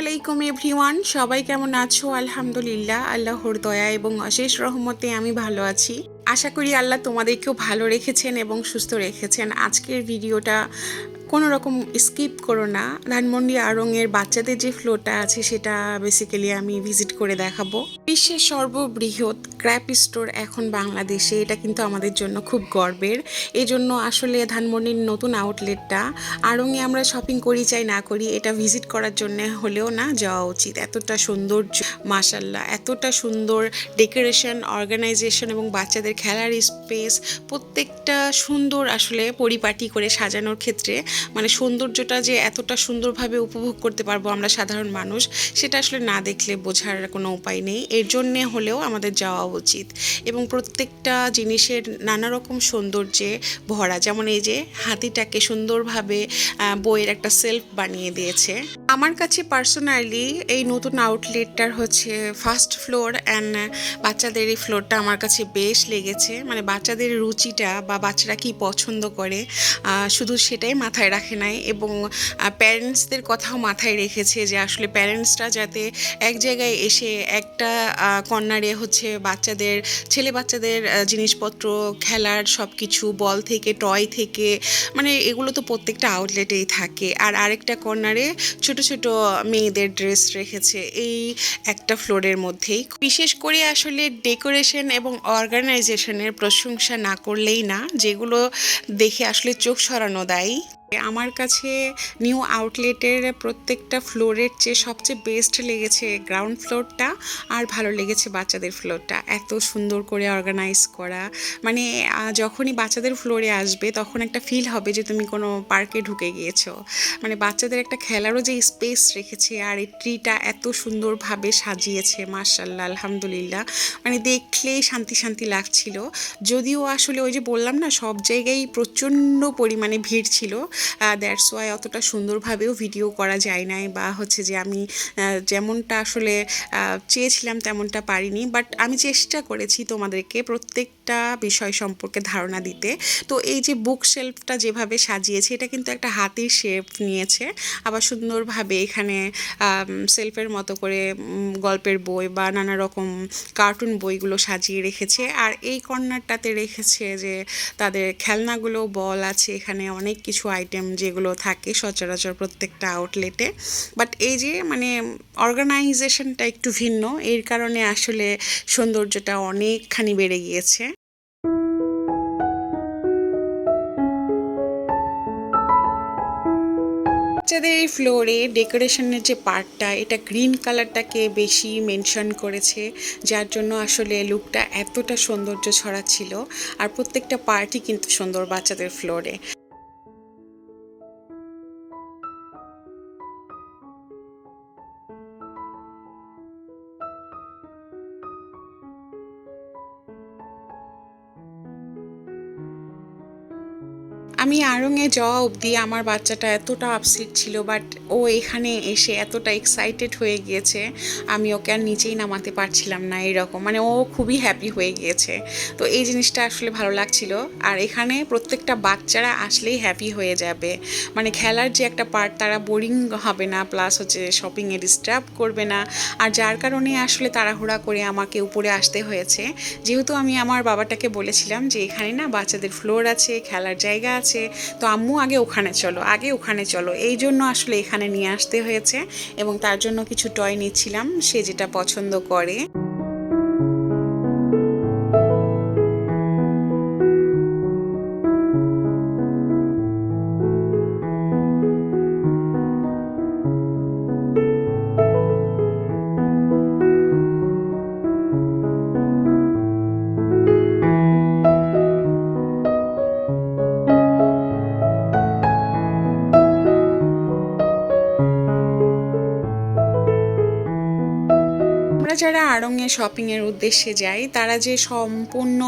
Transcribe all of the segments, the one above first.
আলাইকুম এভরিওয়ান, সবাই কেমন আছো? আলহামদুলিল্লাহ, আল্লাহর দয়া এবং অশেষ রহমতে আমি ভালো আছি। আশা করি আল্লাহ তোমাদেরকেও ভালো রেখেছেন এবং সুস্থ রেখেছেন। আজকের ভিডিওটা কোনো রকম স্কিপ করো না। ধানমন্ডি আড়ংয়ের বাচ্চাদের যে ফ্লোরটা আছে, সেটা বেসিক্যালি আমি ভিজিট করে দেখাবো। বিশ্বের সর্ববৃহৎ ক্র্যাপ স্টোর এখন বাংলাদেশে। এটা কিন্তু আমাদের জন্য খুব গর্বের। এই জন্য আসলে ধানমন্ডির নতুন আউটলেটটা আড়ংয়ে আমরা শপিং করি চাই না করি, এটা ভিজিট করার জন্য হলেও না যাওয়া উচিত। এতটা সৌন্দর্য মাসাল্লাহ এতটা সুন্দর ডেকোরেশন অর্গানাইজেশন এবং বাচ্চাদের খেলার স্পেস প্রত্যেকটা সুন্দর আসলে পরিপাটি করে সাজানোর ক্ষেত্রে মানে সৌন্দর্যটা যে এতটা সুন্দরভাবে উপভোগ করতে পারব আমরা সাধারণ মানুষ, সেটা আসলে না দেখলে বোঝার কোনো উপায় নেই। এর জন্যে হলেও আমাদের যাওয়া উচিত। এবং প্রত্যেকটা জিনিসের নানা রকম সৌন্দর্যে ভরা। যেমন এই যে হাতিটাকে সুন্দরভাবে বইয়ের একটা সেলফ বানিয়ে দিয়েছে। আমার কাছে পার্সোনালি এই নতুন আউটলেটটার হচ্ছে ফার্স্ট ফ্লোর অ্যান্ড বাচ্চাদের এই ফ্লোরটা আমার কাছে বেশ লেগেছে। মানে বাচ্চাদের রুচিটা বা বাচ্চারা কি পছন্দ করে শুধু সেটাই মাথায় রাখে নাই এবং প্যারেন্টসদের কথাও মাথায় রেখেছে যে আসলে প্যারেন্টসরা যাতে এক জায়গায় এসে একটা কর্নারে হচ্ছে বাচ্চাদের, ছেলে বাচ্চাদের জিনিসপত্র খেলার সব কিছু বল থেকে টয় থেকে মানে এগুলো তো প্রত্যেকটা আউটলেটেই থাকে। আর আরেকটা কর্নারে ছোট ছোট মেয়েদের ড্রেস রেখেছে এই একটা ফ্লোরের মধ্যেই। বিশেষ করে আসলে ডেকোরেশন এবং অর্গানাইজেশনের প্রশংসা না করলেই না, যেগুলো দেখে আসলে চোখ সরানো দেয়। আমার কাছে নিউ আউটলেটের প্রত্যেকটা ফ্লোরের চেয়ে সবচেয়ে বেস্ট লেগেছে গ্রাউন্ড ফ্লোরটা আর ভালো লেগেছে বাচ্চাদের ফ্লোরটা এত সুন্দর করে অর্গানাইজ করা। মানে যখনই বাচ্চাদের ফ্লোরে আসবে, তখন একটা ফিল হবে যে তুমি কোনো পার্কে ঢুকে গিয়েছো। মানে বাচ্চাদের একটা খেলারও যে স্পেস রেখেছে আর এই ট্রিটা এত সুন্দরভাবে সাজিয়েছে মার্শাল্লাহ আলহামদুলিল্লাহ। মানে দেখলেই শান্তি শান্তি লাগছিল। যদিও আসলে ওই যে বললাম না, সব জায়গায় প্রচণ্ড পরিমাণে ভিড় ছিল। দ্যাটস ওয়াই অতটা সুন্দরভাবেও ভিডিও করা যায় নাই বা হচ্ছে যে আমি যেমনটা আসলে চেয়েছিলাম তেমনটা পারিনি। বাট আমি চেষ্টা করেছি তোমাদেরকে প্রত্যেকটা বিষয় সম্পর্কে ধারণা দিতে। তো এই যে বুক শেলফটা যেভাবে সাজিয়েছে, এটা কিন্তু একটা হাতির শেপ নিয়েছে। আবার সুন্দরভাবে এখানে সেলফের মতো করে গল্পের বই বা নানা রকম কার্টুন বইগুলো সাজিয়ে রেখেছে। আর এই কর্নারটাতে রেখেছে যে, তাদের খেলনাগুলো বল আছে, এখানে অনেক কিছু আইটেম যেগুলো থাকে সচরাচর প্রত্যেকটা আউটলেটে বাট এই যে মানে অর্গানাইজেশনটা একটু ভিন্ন, এর কারণে আসলে সৌন্দর্যটা অনেকখানি বেড়ে গিয়েছে। বাচ্চাদের এই ফ্লোরে ডেকোরেশনের যে পার্টটা এটা গ্রিন কালারটাকে বেশি মেনশন করেছে, যার জন্য আসলে লুকটা এতটা সৌন্দর্য ছড়াচ্ছিল। আর প্রত্যেকটা পার্টই কিন্তু সুন্দর বাচ্চাদের ফ্লোরে আমি আড়ংয়ে যাওয়া অবধি আমার বাচ্চাটা এতটা আপসেট ছিল বাট ও এখানে এসে এতটা এক্সাইটেড হয়ে গিয়েছে, আমি ওকে আর নিচেই নামাতে পারছিলাম না এরকম। মানে ও খুবই হ্যাপি হয়ে গিয়েছে। তো এই জিনিসটা আসলে ভালো লাগছিল। আর এখানে প্রত্যেকটা বাচ্চারা আসলেই হ্যাপি হয়ে যাবে। মানে খেলার যে একটা পার্ট তারা বোরিং হবে না প্লাস হচ্ছে শপিংয়ে ডিস্টার্ব করবে না। আর যার কারণে আসলে তাড়াহুড়া করে আমাকে উপরে আসতে হয়েছে। যেহেতু আমি আমার বাবাটাকে বলেছিলাম যে এখানে না বাচ্চাদের ফ্লোর আছে, খেলার জায়গা আছে তো আম্মু, আগে ওখানে চলো, আগে ওখানে চলো। এই জন্য আসলে এখানে নিয়ে আসতে হয়েছে এবং তার জন্য কিছু টয় নিচ্ছিলাম, সে যেটা পছন্দ করে। আড়ংয়ে শপিংয়ের উদ্দেশ্যে যাই, তারা যে সম্পূর্ণ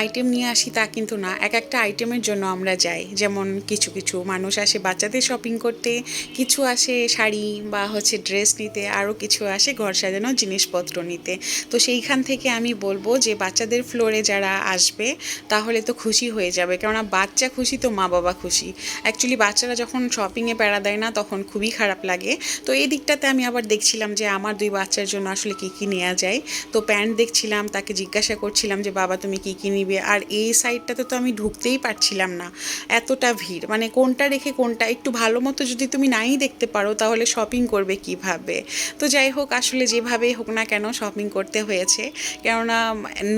আইটেম নিয়ে আসি তা কিন্তু না। এক একটা আইটেমের জন্য আমরা যাই। যেমন কিছু কিছু মানুষ আসে বাচ্চাদের শপিং করতে, কিছু আসে শাড়ি বা হচ্ছে ড্রেস নিতে আরও কিছু আসে ঘর সাজানোর জিনিসপত্র নিতে। তো সেইখান থেকে আমি বলব যে বাচ্চাদের ফ্লোরে যারা আসবে, তাহলে তো খুশি হয়ে যাবে। কেননা বাচ্চা খুশি তো মা বাবা খুশি। অ্যাকচুয়ালি বাচ্চারা যখন শপিংয়ে প্যারা দেয় না, তখন খুবই খারাপ লাগে। তো এই দিকটাতে আমি আবার দেখছিলাম যে আমার দুই বাচ্চার জন্য আসলে কী কী নেওয়া যায়। তো প্যান্ট দেখছিলাম, তাকে জিজ্ঞাসা করছিলাম যে, বাবা, তুমি কী কী নিবে? আর এই সাইডটাতে তো আমি ঢুকতেই পারছিলাম না। এতটা ভিড়। মানে কোনটা রেখে কোনটা, একটু ভালো মতো যদি তুমি নাই দেখতে পারো, তাহলে শপিং করবে কীভাবে? তো যাই হোক, আসলে যেভাবেই হোক না কেন শপিং করতে হয়েছে। কেননা,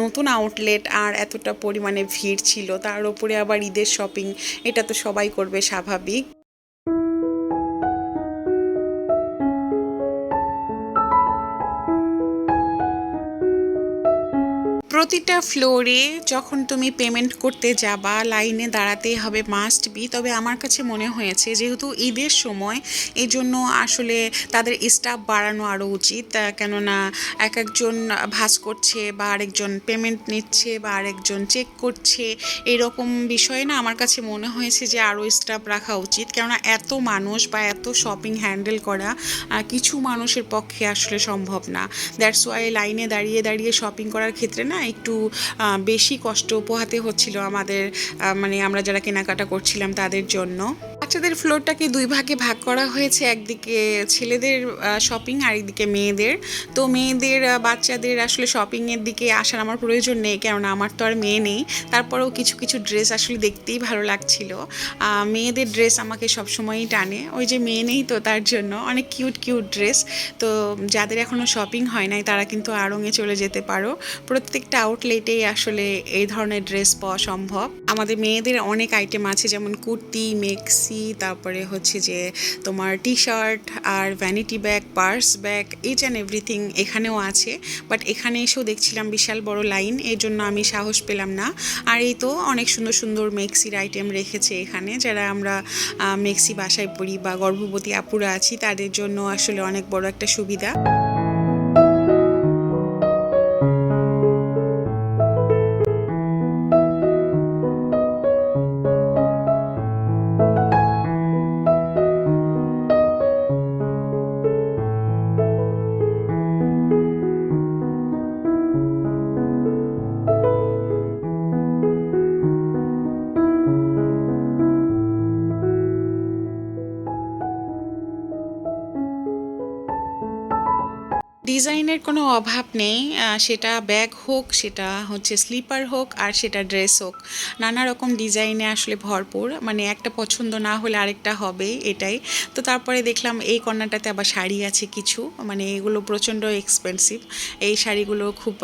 নতুন আউটলেট আর এতটা পরিমাণে ভিড় ছিল, তার উপরে আবার ঈদের শপিং এটা তো সবাই করবে স্বাভাবিক। প্রতিটা ফ্লোরে যখন তুমি পেমেন্ট করতে যাবা লাইনে দাঁড়াতেই হবে মাস্ট বি তবে আমার কাছে মনে হয়েছে যেহেতু ঈদের সময় এই জন্য আসলে তাদের স্টাফ বাড়ানো আরও উচিত। কেননা এক একজন ভাস করছে বা আরেকজন পেমেন্ট নিচ্ছে বা আরেকজন চেক করছে, এরকম বিষয়ে না আমার কাছে মনে হয়েছে যে আরও স্টাফ রাখা উচিত। কেননা এত মানুষ বা এত শপিং হ্যান্ডেল করা কিছু মানুষের পক্ষে আসলে সম্ভব না। দ্যাটস ওয়াই লাইনে দাঁড়িয়ে দাঁড়িয়ে শপিং করার ক্ষেত্রে না একটু বেশি কষ্ট পোহাতে হচ্ছিল আমাদের মানে আমরা যারা কেনাকাটা করছিলাম তাদের জন্য। বাচ্চাদের ফ্লোরটাকে দুই ভাগে ভাগ করা হয়েছে, একদিকে ছেলেদের শপিং আর একদিকে মেয়েদের। তো মেয়েদের বাচ্চাদের আসলে শপিংয়ের দিকে আসার আমার প্রয়োজন নেই, কেননা আমার তো আর মেয়ে নেই। তারপরেও কিছু কিছু ড্রেস আসলে দেখতেই ভালো লাগছিল। মেয়েদের ড্রেস আমাকে সবসময়ই টানে। ওই যে মেয়ে নেই তো তার জন্য, অনেক কিউট কিউট ড্রেস তো যাদের এখনও শপিং হয় নাই, তারা কিন্তু আড়ংয়ে চলে যেতে পারো। প্রত্যেকটা আউটলেটেই আসলে এই ধরনের ড্রেস পাওয়া সম্ভব। আমাদের মেয়েদের অনেক আইটেম আছে, যেমন কুর্তি, মেক্সি, তারপরে হচ্ছে যে তোমার T shirt R vanity bag purse bag each and everything এখানেও আছে। বাট এখানে এসেও দেখছিলাম বিশাল বড় লাইন এর জন্য আমি সাহস পেলাম না। আর এই তো অনেক সুন্দর সুন্দর মেক্সির আইটেম রেখেছে এখানে। যারা আমরা মেক্সি বাসায় পড়ি বা গর্ভবতী আপুরা আছি, তাদের জন্য আসলে অনেক বড় একটা সুবিধা। কোনো অভাব নেই সেটা ব্যাগ হোক, সেটা হচ্ছে স্লিপার হোক, আর সেটা ড্রেস হোক। নানা রকম ডিজাইনে আসলে ভরপুর মানে একটা পছন্দ না হলে আরেকটা হবে এটাই। তো তারপরে দেখলাম এই কর্নারটাতে আবার শাড়ি আছে কিছু মানে এগুলো প্রচণ্ড এক্সপেন্সিভ এই শাড়িগুলো খুব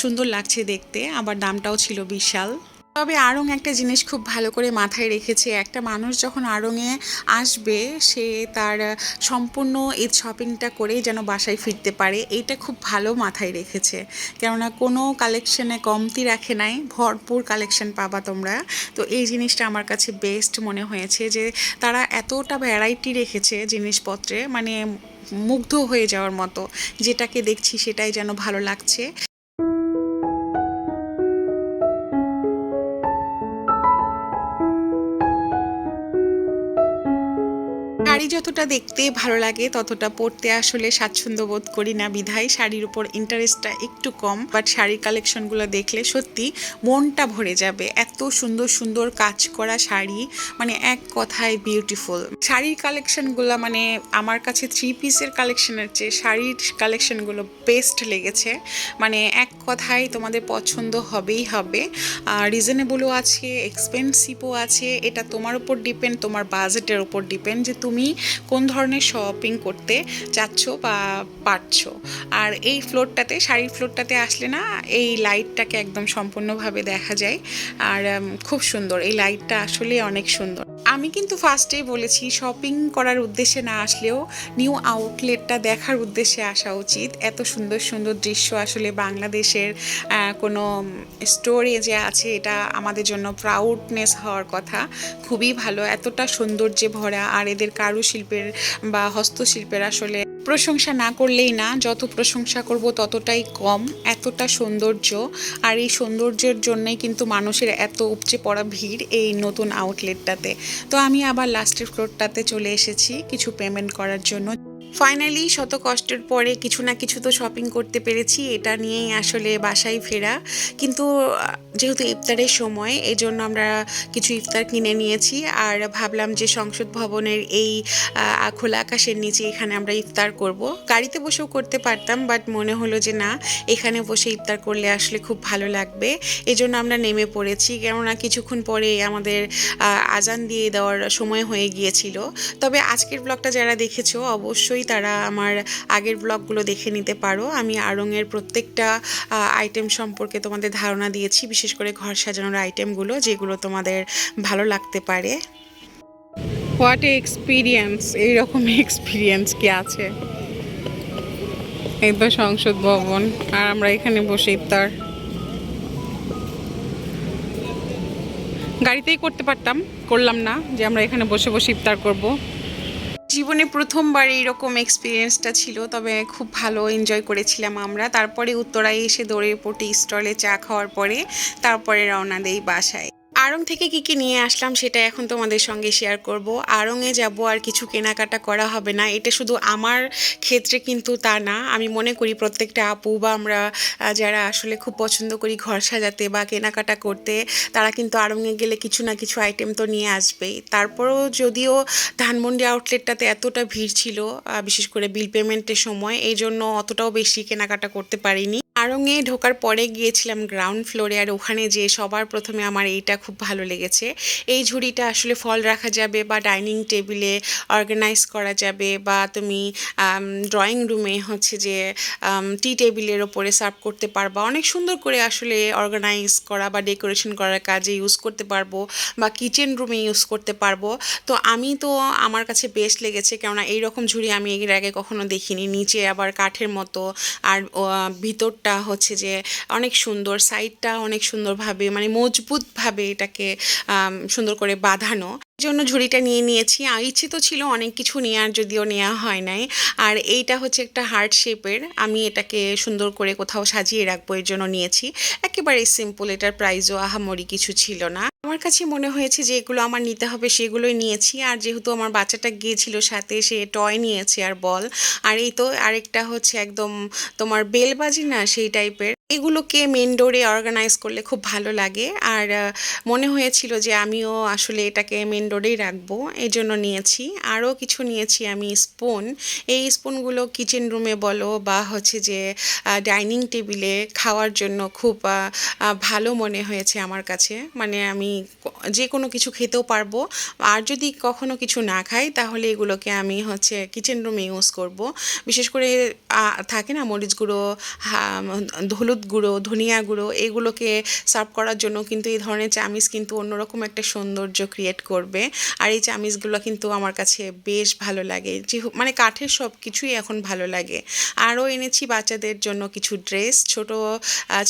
সুন্দর লাগছে দেখতে, আবার দামটাও ছিল বিশাল। তবে আড়ং একটা জিনিস খুব ভালো করে মাথায় রেখেছে। একটা মানুষ যখন আড়ংয়ে আসবে, সে তার সম্পূর্ণ এই শপিংটা করেই যেন বাসায় ফিরতে পারে, এইটা খুব ভালো মাথায় রেখেছে। কেননা কোনো কালেকশনে কমতি রাখে নাই, ভরপুর কালেকশন পাবা তোমরা। তো এই জিনিসটা আমার কাছে বেস্ট মনে হয়েছে যে, তারা এতটা ভ্যারাইটি রেখেছে জিনিসপত্রে মানে মুগ্ধ হয়ে যাওয়ার মতো, যেটাকে দেখছি সেটাই যেন ভালো লাগছে। শাড়ি যতটা দেখতে ভালো লাগে, ততটা পরতে আসলে স্বাচ্ছন্দ্য বোধ করি না বিধায়। শাড়ির উপর ইন্টারেস্টটা একটু কম বাট শাড়ির কালেকশনগুলো দেখলে সত্যি মনটা ভরে যাবে। এত সুন্দর সুন্দর কাজ করা শাড়ি মানে এক কথায় বিউটিফুল শাড়ির কালেকশনগুলো মানে আমার কাছে থ্রি পিসের কালেকশনের চেয়ে শাড়ির কালেকশনগুলো বেস্ট লেগেছে। মানে এক কথায় তোমাদের পছন্দ হবেই হবে। রিজনেবলও আছে এক্সপেন্সিভও আছে। এটা তোমার উপর ডিপেন্ড তোমার বাজেটের উপর ডিপেন্ড যে তুমি কোন ধরনের শপিং করতে চাচ্ছ বা পারছ। আর এই ফ্লোরটাতে শাড়ির ফ্লোরটাতে আসলে না, এই লাইটটাকে একদম সম্পূর্ণভাবে দেখা যায়। আর খুব সুন্দর। এই লাইটটা আসলে অনেক সুন্দর। আমি কিন্তু ফার্স্টেই বলেছি শপিং করার উদ্দেশ্যে না আসলেও নিউ আউটলেটটা দেখার উদ্দেশ্যে আসা উচিত। এত সুন্দর সুন্দর দৃশ্য আসলে বাংলাদেশের কোনো স্টোরে যে আছে, এটা আমাদের জন্য প্রাউডনেস হওয়ার কথা। খুবই ভালো, এতটা সৌন্দর্যে ভরা, আর এদের কারুশিল্পের বা হস্তশিল্পের আসলে প্রশংসা না করলেই না, যত প্রশংসা করব ততটাই কম, এতটা সৌন্দর্য। আর এই সৌন্দর্যের জন্যই কিন্তু মানুষের এত উপচে পড়া ভিড় এই নতুন আউটলেটটাতে তো আমি আবার লাস্টের ফ্লোরটাতে চলে এসেছি কিছু পেমেন্ট করার জন্য। ফাইনালি শত কষ্টের পরে কিছু না কিছু তো শপিং করতে পেরেছি, এটা নিয়েই আসলে বাসায় ফেরা। কিন্তু, যেহেতু ইফতারের সময় এই জন্য আমরা কিছু ইফতার কিনে নিয়েছি। আর ভাবলাম যে সংসদ ভবনের এই খোলা আকাশের নিচে এখানে আমরা ইফতার করব। গাড়িতে বসেও করতে পারতাম বাট মনে হলো যে না, এখানে বসে ইফতার করলে আসলে খুব ভালো লাগবে। এই জন্য আমরা নেমে পড়েছি, কেননা কিছুক্ষণ পরে আমাদের আজান দিয়ে দেওয়ার সময় হয়ে গিয়েছিল। তবে আজকের ব্লগটা যারা দেখেছ, অবশ্যই তারা আমার আগের ব্লগগুলো দেখে নিতে পারো। আমি আড়ংয়ের প্রত্যেকটা আইটেম সম্পর্কে তোমাদের ধারণা দিয়েছি, বিশেষ করে ঘর সাজানোর আইটেমগুলো যেগুলো তোমাদের ভালো লাগতে পারে। হোয়াট এক্সপিরিয়েন্স এইরকম এক্সপিরিয়েন্স কি আছে? এই তো সংসদ ভবন, আর আমরা এখানে বসে ইফতার গাড়িতেই করতে পারতাম, করলাম না যে আমরা এখানে বসে বসে ইফতার করব। জীবনে প্রথমবার এইরকম এক্সপিরিয়েন্সটা ছিল, তবে খুব ভালো এনজয় করেছিলাম আমরা। তারপরে উত্তরায় এসে দৌড়ে পটি স্টলে চা খাওয়ার পরে, তারপরে রওনা দেই বাসায়। আড়ং থেকে কি কি নিয়ে আসলাম সেটা এখন তোমাদের সঙ্গে শেয়ার করব। আড়ংয়ে যাব আর কিছু কেনাকাটা করা হবে না। এটা শুধু আমার ক্ষেত্রে কিন্তু তা না। আমি মনে করি প্রত্যেকটা আপু বা আমরা যারা আসলে খুব পছন্দ করি ঘর সাজাতে বা কেনাকাটা করতে, তারা কিন্তু আড়ংয়ে গেলে কিছু না কিছু আইটেম তো নিয়ে আসবেই। তারপরেও যদিও ধানমন্ডি আউটলেটটাতে এতটা ভিড় ছিল বিশেষ করে বিল পেমেন্টের সময়, এই জন্য অতটাও বেশি কেনাকাটা করতে পারিনি। আড়ংয়ে ঢোকার পরে গিয়েছিলাম গ্রাউন্ড ফ্লোরে আর ওখানে যে সবার প্রথমে আমার এইটা খুব ভালো লেগেছে। এই ঝুড়িটা আসলে ফল রাখা যাবে বা ডাইনিং টেবিলে অর্গানাইজ করা যাবে বা তুমি ড্রয়িং রুমে হচ্ছে যে টি টেবিলের ওপরে সার্ভ করতে পারবা। অনেক সুন্দর করে আসলে অর্গানাইজ করা বা ডেকোরেশন করার কাজে ইউজ করতে পারব বা কিচেন রুমে ইউজ করতে পারব। তো আমি তো, আমার কাছে বেস্ট লেগেছে কেননা এই রকম ঝুড়ি আমি এর আগে কখনো দেখিনি। নিচে আবার কাঠের মতো আর ভিতরটা হচ্ছে যে অনেক সুন্দর, সাইডটা অনেক সুন্দরভাবে মানে মজবুতভাবে এটাকে আম, সুন্দর করে বাঁধানো। জন্য ঝুড়িটা নিয়ে নিয়েছি। আর ইচ্ছে তো ছিল অনেক কিছু নেওয়ার যদিও নেওয়া হয় নাই। আর এইটা হচ্ছে একটা হার্ট শেপের। আমি এটাকে সুন্দর করে কোথাও সাজিয়ে রাখব এর জন্য নিয়েছি। একেবারে সিম্পল এটার প্রাইজও আহামরি কিছু ছিল না। আমার কাছে মনে হয়েছে যে এগুলো আমার নিতে হবে সেগুলোই নিয়েছি। আর যেহেতু আমার বাচ্চাটা গিয়েছিল সাথে সে টয় নিয়েছে আর বল আর এই তো আরেকটা হচ্ছে একদম তোমার বেল বাজি না সেই টাইপের এগুলোকে মেন ডোরে অর্গানাইজ করলে খুব ভালো লাগে। আর মনে হয়েছিল যে আমিও আসলে এটাকে মেন ডোরেই রাখব এই জন্য নিয়েছি। আরও কিছু নিয়েছি আমি স্পুন এই স্পুনগুলো কিচেন রুমে বলো বা হচ্ছে যে ডাইনিং টেবিলে খাওয়ার জন্য খুব ভালো মনে হয়েছে আমার কাছে। মানে আমি যে কোনো কিছু খেতেও পারব। আর যদি কখনো কিছু না খাই, তাহলে এগুলোকে আমি হচ্ছে কিচেন রুমে ইউজ করব। বিশেষ করে থাকে না মরিচ গুঁড়ো হা- হলুদ গুঁড়ো, ধনিয়া গুঁড়ো এগুলোকে সার্ভ করার জন্য কিন্তু এই ধরনের চামিচ কিন্তু অন্যরকম একটা সৌন্দর্য ক্রিয়েট করবে। আর এই চামিচগুলো কিন্তু আমার কাছে বেশ ভালো লাগে। যে মানে কাঠের সব কিছুই এখন ভালো লাগে। আরও এনেছি বাচ্চাদের জন্য কিছু ড্রেস ছোট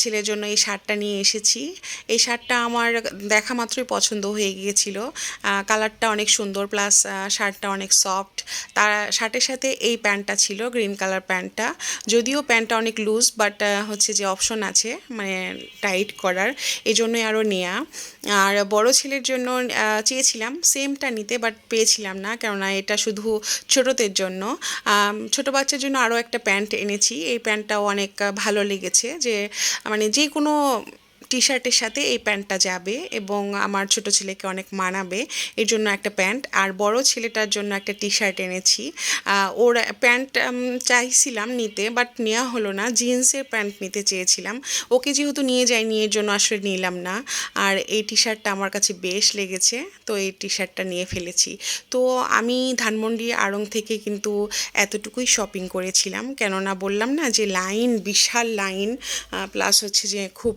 ছেলের জন্য এই শার্টটা নিয়ে এসেছি। এই শার্টটা আমার দেখা মাত্রই পছন্দ হয়ে গিয়েছিল। কালারটা অনেক সুন্দর প্লাস শার্টটা অনেক সফট তার, শার্টের সাথে এই প্যান্টটা ছিল গ্রিন কালার প্যান্টটা। যদিও প্যান্টটা অনেক লুজ বাট হচ্ছে যে অপশন আছে মানে টাইট করার এই জন্যই আরও নেয়া। আর বড় ছেলের জন্য চেয়েছিলাম সেমটা নিতে, বাট পেয়েছিলাম না, কেননা এটা শুধু ছোটদের জন্য। ছোট বাচ্চার জন্য আরও একটা প্যান্ট এনেছি। এই প্যান্টটাও অনেক ভালো লেগেছে যে মানে যে কোনো টি শার্টের সাথে এই প্যান্টটা যাবে এবং আমার ছোট ছেলেকে অনেক মানাবে এর জন্য একটা প্যান্ট। আর বড় ছেলেটার জন্য একটা টি শার্ট এনেছি ওর প্যান্ট চাইছিলাম নিতে বাট নেওয়া হলো না। জিন্সের প্যান্ট নিতে চেয়েছিলাম। ওকে যেহেতু নিয়ে যাইনি এর জন্য আসলে নিলাম না। আর এই টি শার্টটা আমার কাছে বেশ লেগেছে, তো এই টি শার্টটা নিয়ে ফেলেছি। তো আমি ধানমন্ডি, আড়ং থেকে কিন্তু এতটুকুই শপিং করেছিলাম। কেননা বললাম না যে লাইন বিশাল লাইন প্লাস হচ্ছে যে খুব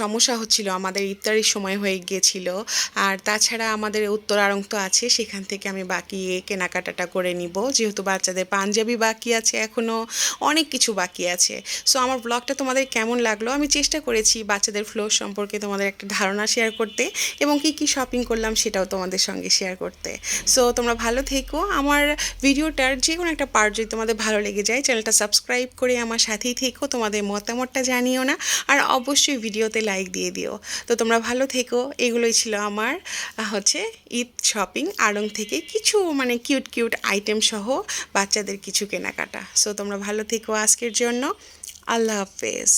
সমস্যা হচ্ছিল, আমাদের ইফতারির সময় হয়ে গিয়েছিল আর তাছাড়া আমাদের উত্তর আড়ং তো আছে, সেখান থেকে আমি বাকি কেনাকাটাটা করে নিব। যেহেতু বাচ্চাদের পাঞ্জাবি বাকি আছে এখনও অনেক কিছু বাকি আছে। সো আমার ব্লগটা তোমাদের কেমন লাগল? আমি চেষ্টা করেছি বাচ্চাদের ফ্লোর সম্পর্কে তোমাদের একটা ধারণা শেয়ার করতে এবং কি কি শপিং করলাম সেটাও তোমাদের সঙ্গে শেয়ার করতে। সো তোমরা ভালো থেকো। আমার ভিডিওটার যে কোনো একটা পার্ট যদি তোমাদের ভালো লেগে যায়, চ্যানেলটা সাবস্ক্রাইব করে আমার সাথেই থেকো। তোমাদের মতামতটা জানিও না। আর অবশ্যই ভিডিওতে লাইক দিয়ে দিও। তো তোমরা ভালো থেকো। এগুলোই ছিল আমার হচ্ছে ঈদ শপিং আড়ং থেকে কিছু মানে কিউট কিউট আইটেম সহ বাচ্চাদের কিছু কেনাকাটা। সো তোমরা ভালো থেকো আজকের জন্য। আল্লাহ হাফেজ।